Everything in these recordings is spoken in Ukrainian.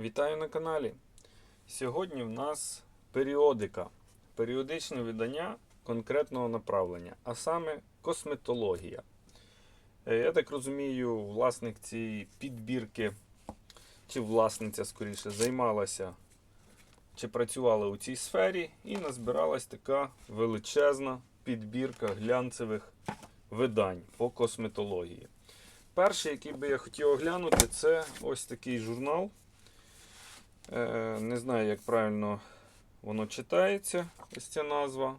Вітаю на каналі. Сьогодні в нас періодика, періодичне видання конкретного направлення, а саме косметологія. Е, Я так розумію, власник цієї підбірки, чи власниця скоріше, займалася чи працювала у цій сфері, і назбиралась така величезна підбірка глянцевих видань по косметології. Перший, який би я хотів оглянути, це ось такий журнал. Е, Не знаю, як правильно воно читається, ось ця назва.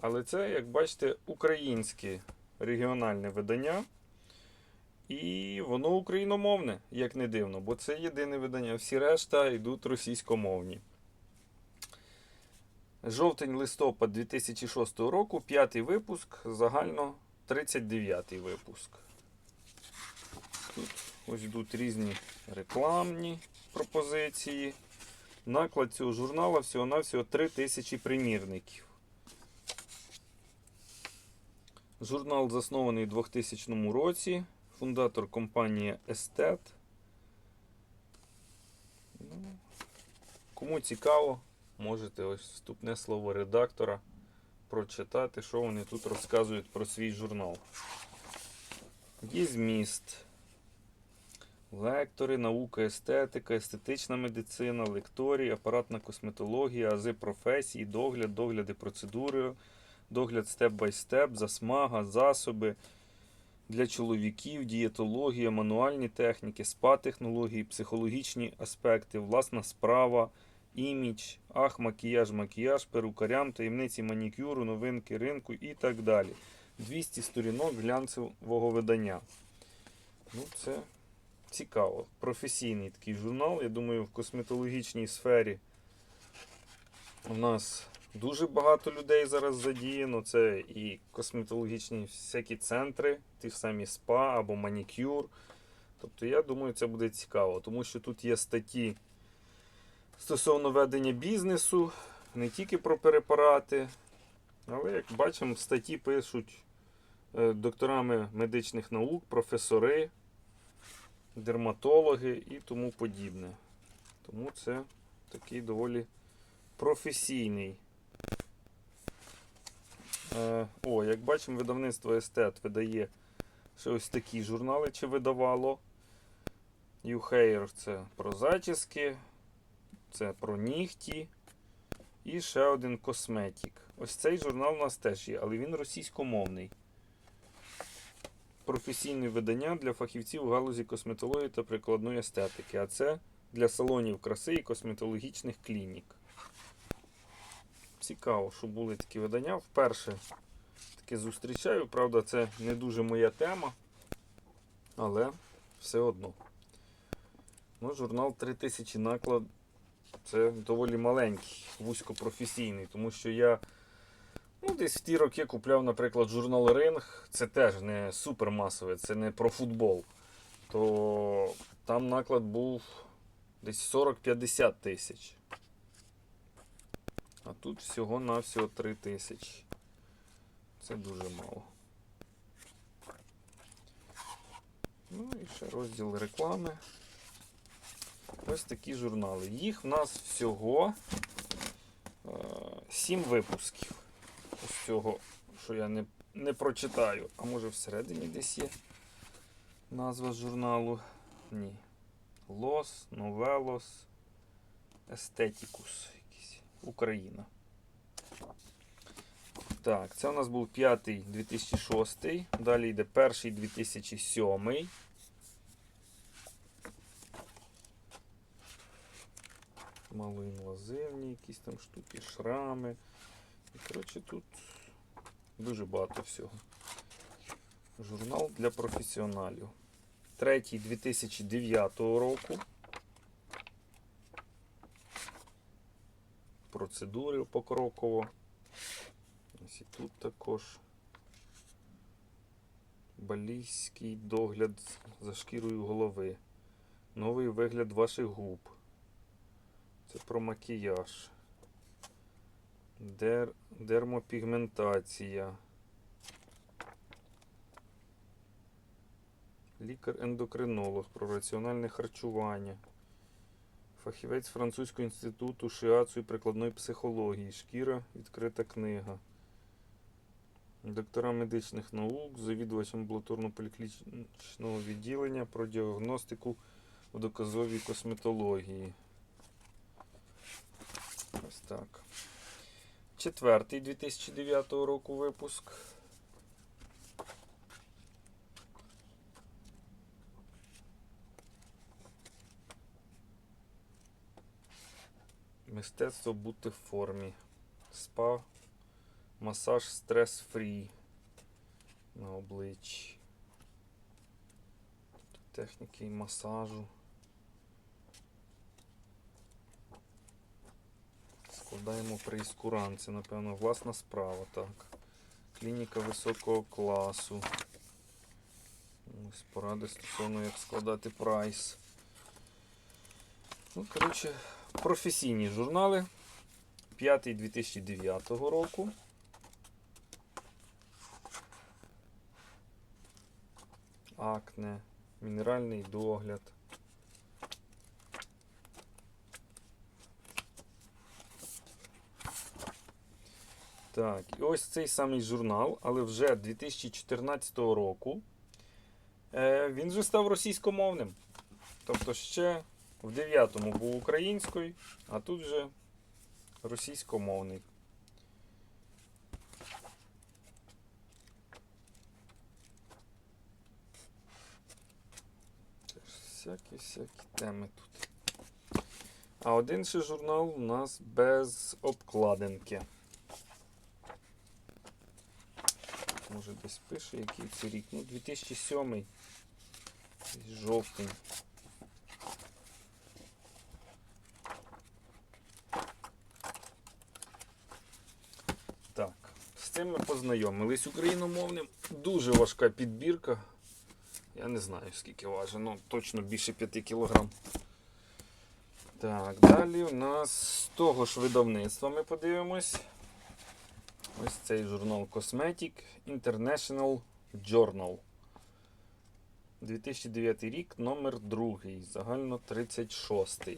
Але це, як бачите, українське регіональне видання. І воно україномовне, як не дивно, бо це єдине видання. Всі решта йдуть російськомовні. Жовтень-листопад 2006 року, п'ятий випуск, загально 39-й випуск. Ось йдуть різні рекламні пропозиції. Наклад цього журнала всього-навсього 3000 примірників. Журнал заснований у 2000 році. Фундатор компанії Естет. Ну, кому цікаво, можете ось вступне слово редактора прочитати, що вони тут розказують про свій журнал. Є зміст. Лектори, наука, естетика, естетична медицина, лекторії, апаратна косметологія, ази професії, догляд, догляди процедури, догляд степ-бай-степ, засмага, засоби для чоловіків, дієтологія, мануальні техніки, спа-технології, психологічні аспекти, власна справа, імідж, ах, макіяж, макіяж, перукарям, таємниці манікюру, новинки ринку і так далі. 200 сторінок глянцевого видання. Ну, це цікаво. Професійний такий журнал. Я думаю, в косметологічній сфері у нас дуже багато людей зараз задіяно. Це і косметологічні всякі центри, ті самі спа або манікюр. Тобто, я думаю, це буде цікаво, тому що тут є статті стосовно ведення бізнесу, не тільки про препарати, але, як бачимо, статті пишуть е, докторами медичних наук, професори, дерматологи і тому подібне. Тому це такий доволі професійний. Е, О, як бачимо, видавництво Естет видає ще ось такі журнали, чи видавало. Hair це про зачіски, це про нігті. І ще один косметик. Ось цей журнал у нас теж є, але він російськомовний. Професійне видання для фахівців у галузі косметології та прикладної естетики. А це для салонів краси і косметологічних клінік. Цікаво, що були такі видання. Вперше таке зустрічаю. Правда, це не дуже моя тема, але все одно. Ну, журнал 3000 наклад це доволі маленький, вузькопрофесійний, тому що я ну, десь в ті роки купляв, наприклад, журнал Ринг. Це теж не супермасове, це не про футбол. То там наклад був десь 40-50 тисяч. А тут всього-навсього 3 тисячі. Це дуже мало. Ну і ще розділ реклами. Ось такі журнали. Їх в нас всього е, 7 випусків. Ось цього, що я не, не прочитаю. А може всередині десь є назва журналу? Ні. Лос, Новелос, Естетікус. Україна. Так, це у нас був п'ятий 2006. Далі йде перший 2007. малоінвазивні якісь там штуки, шрами. І, коротше, тут дуже багато всього. Журнал для професіоналів. Третій 2009 року. Процедури покроково. Ось і тут також. Балійський догляд за шкірою голови. Новий вигляд ваших губ. Це про макіяж. Дер... Дермопігментація. Лікар-ендокринолог про раціональне харчування. Фахівець Французького інституту шиацу і прикладної психології. Шкіра, відкрита книга. Доктора медичних наук, завідувач амбулаторно-поліклінічного відділення про діагностику в доказовій косметології. Ось так. Четвертий 2009 року випуск. Мистецтво бути в формі. Спа, масаж стрес-фрі на обличчі. Техніки масажу. Складаємо прейскурант. Це, напевно, власна справа, так. Клініка високого класу. Ось поради стосовно як складати прайс. Ну, коротше, професійні журнали. П'ятий 2009 року. Акне, мінеральний догляд. Так, і ось цей самий журнал, але вже 2014 року. Е, він вже став російськомовним. Тобто ще в 9-му був українською, а тут вже російськомовний. Всякі всякі теми тут. А один ще журнал у нас без обкладинки. Може десь пише, який це рік. Ну, 2007 десь жовтень. Так, з цим ми познайомились україномовним. Дуже важка підбірка. Я не знаю скільки важить, ну точно більше 5 кг. Так, далі у нас з того ж видавництва ми подивимось. Ось цей журнал Cosmetic International Journal. 2009 рік, номер 2, загально 36. Не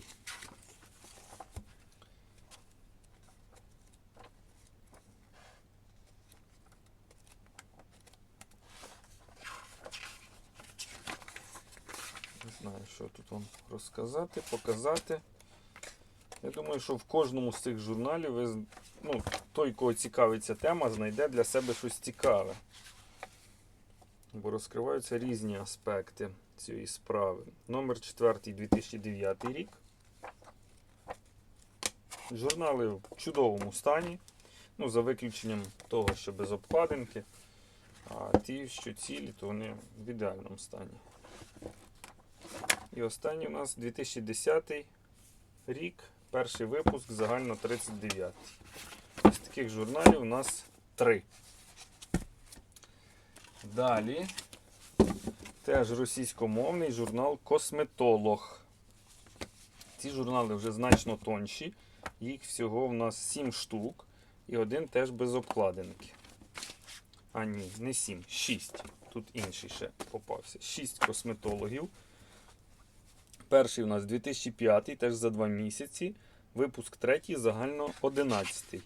знаю, що тут вам розказати, показати. Я думаю, що в кожному з цих журналів ви, ну, той, кого цікавиться тема, знайде для себе щось цікаве. Бо розкриваються різні аспекти цієї справи. Номер 4 2009 рік. Журнали в чудовому стані. Ну, за виключенням того, що без обкладинки. А ті, що цілі, то вони в ідеальному стані. І останній у нас 2010 рік, перший випуск, загально 39. Ось таких журналів у нас три. Далі теж російськомовний журнал Косметолог. Ці журнали вже значно тонші. Їх всього в нас 7 штук. І один теж без обкладинки. А ні, не 7, 6. Тут інший ще попався. 6 косметологів. Перший у нас 2005, теж за 2 місяці. Випуск третій, загально 11.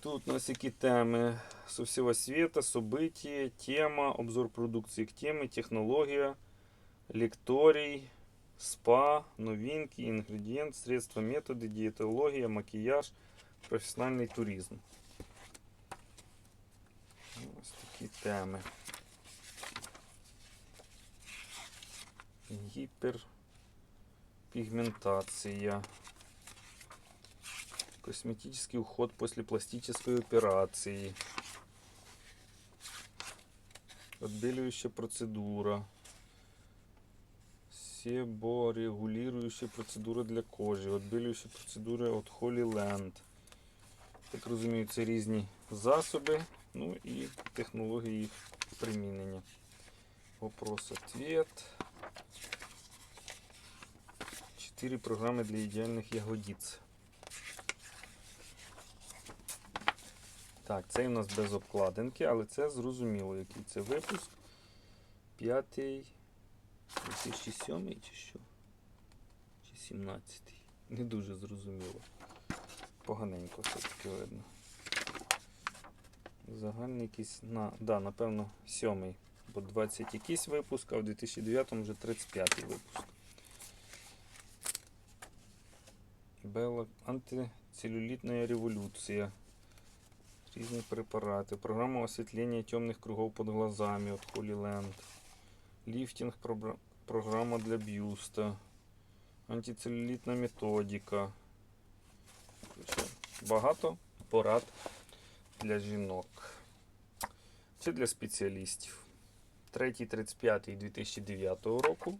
Тут у нас які теми со всего света, события, тема, обзор продукции к теме, технология, лекторий, спа, новинки, ингредиент, средства, методы, диетология, макияж, професіональний туризм. Ось такі теми. Гиперпигментация. Косметический уход после пластической операции. Отбеливающая процедура. Себорегулирующая процедура для кожи. Отбілююча процедура от Holy Land. Так розумію, це різні засоби, ну і технології їх примінення. Вопрос-ответ. Чотири програми для ідеальних ягодиць. Так, цей у нас без обкладинки, але це зрозуміло, який це випуск. 35-й, 2007 чи що? Чи 17-й? Не дуже зрозуміло. Поганенько все-таки видно. Загальний якийсь, на, да, напевно, 7 бо 20 якийсь випуск, а в 2009 вже 35 випуск. Бела антицелюлітна революція. Різні препарати. Програма освітлення темних кругов під глазами від Holy Land. Ліфтинг програма для бюста. Антицелюлітна методика. Багато порад для жінок. Чи для спеціалістів. 3, 35 2009 року.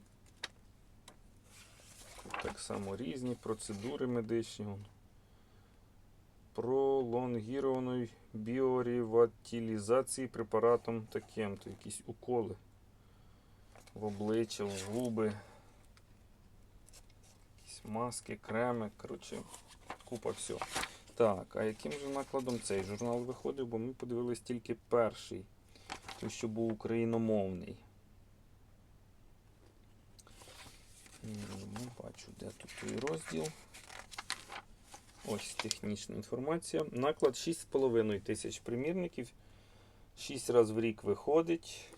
Тут так само різні процедури медичні. Пролонгірованої біореватилізації препаратом таким-то. Якісь уколи в обличчя, в губи. Якісь маски, креми. Коротше, купа всього. Так, а яким же накладом цей журнал виходив? Бо ми подивились тільки перший, той, що був україномовний. Не бачу, де тут той розділ. Ось технічна інформація. Наклад 6,5 тисяч примірників. 6 разів в рік виходить.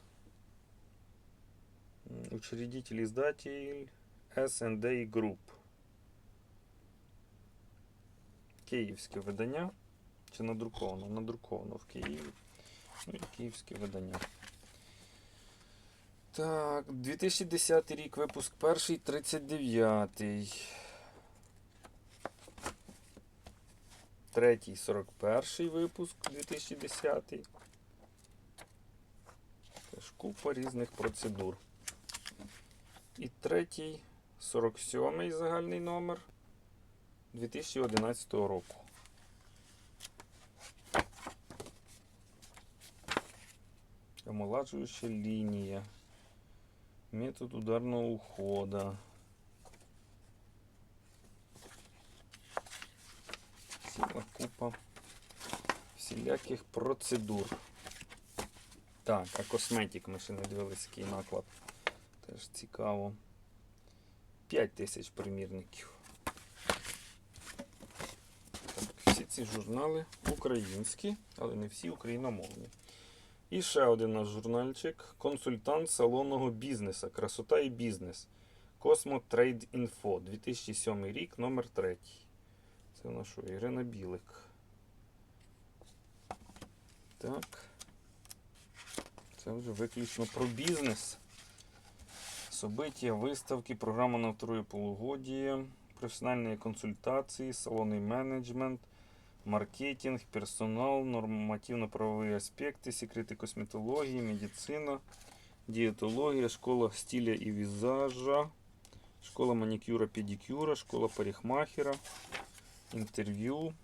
Учредитель издатель S&A Group. Київське видання. Чи надруковано? Надруковано в Києві. Ну і київське видання. Так, 2010 рік, випуск перший, 39. Третій, 41 випуск 2010. Теж купа різних процедур. І третій, 47 загальний номер 2011 року. Омолажуюча лінія. Метод ударного ухода. Ціла купа всіляких процедур. Так, а косметик ми ще не дивилися, який наклад. Теж цікаво. 5 тисяч примірників. Так, всі ці журнали українські, але не всі україномовні. І ще один наш журнальчик. Консультант салонного бізнесу. Красота і бізнес. Cosmo Trade Info. 2007 рік, номер 3. Це у нас що, Ірина Білик. Так. Це вже виключно про бізнес. События, виставки, програма на второе полугодие, професіональні консультації, салонний менеджмент, маркетинг, персонал, нормативно-правові аспекти, секрети косметології, медицина, дієтологія, школа стиля і візажа, школа манікюра, педикюра, школа парикмахера, інтерв'ю.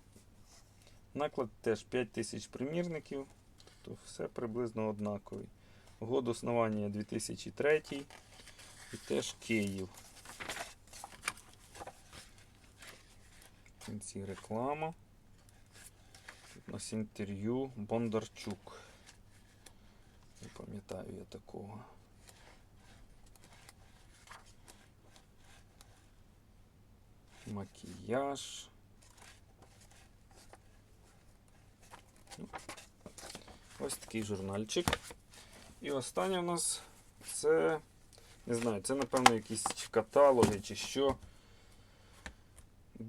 Наклад теж 5 тисяч примірників, тобто все приблизно однаковий. Год основання 2003 і теж Київ. В кінці реклама. У нас інтерв'ю Бондарчук. Не пам'ятаю я такого. Макіяж. Ну, Ось такий журнальчик. І останнє у нас це, не знаю, це, напевно, якісь каталоги, чи що.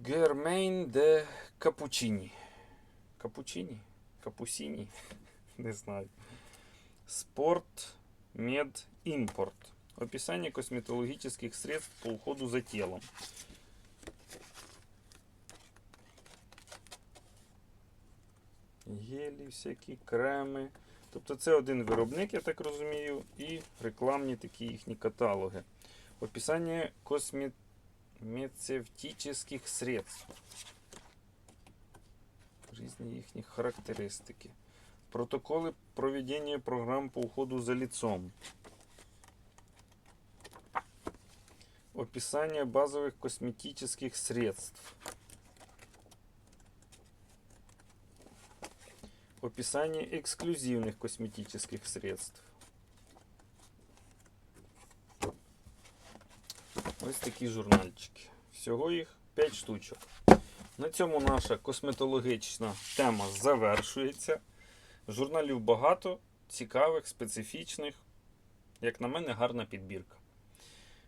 Гермейн де Капучині. Капучині? Капусіні? Не знаю. Спорт, мед, импорт. Описание косметологических средств по уходу за телом. Гелі, всякі креми. Тобто це один виробник, я так розумію, і рекламні такі їхні каталоги. Описание косметологических средств. різні їхні характеристики. Протоколи проведення програм по уходу за ліцом. Описание базовых косметических средств. Описание эксклюзивных косметических средств. Вот такие журнальчики. Всего их 5 штучек. На цьому наша косметологічна тема завершується. Журналів багато, цікавих, специфічних. Як на мене, гарна підбірка.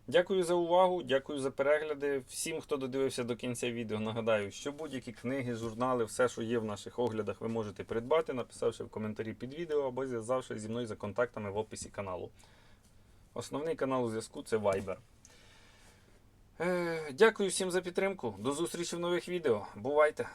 Дякую за увагу, дякую за перегляди. Всім, хто додивився до кінця відео, нагадаю, що будь-які книги, журнали, все, що є в наших оглядах, ви можете придбати, написавши в коментарі під відео або зв'язавшись зі мною за контактами в описі каналу. Основний канал у зв'язку це Viber. Е, дякую всім за підтримку. До зустрічі в нових відео. Бувайте!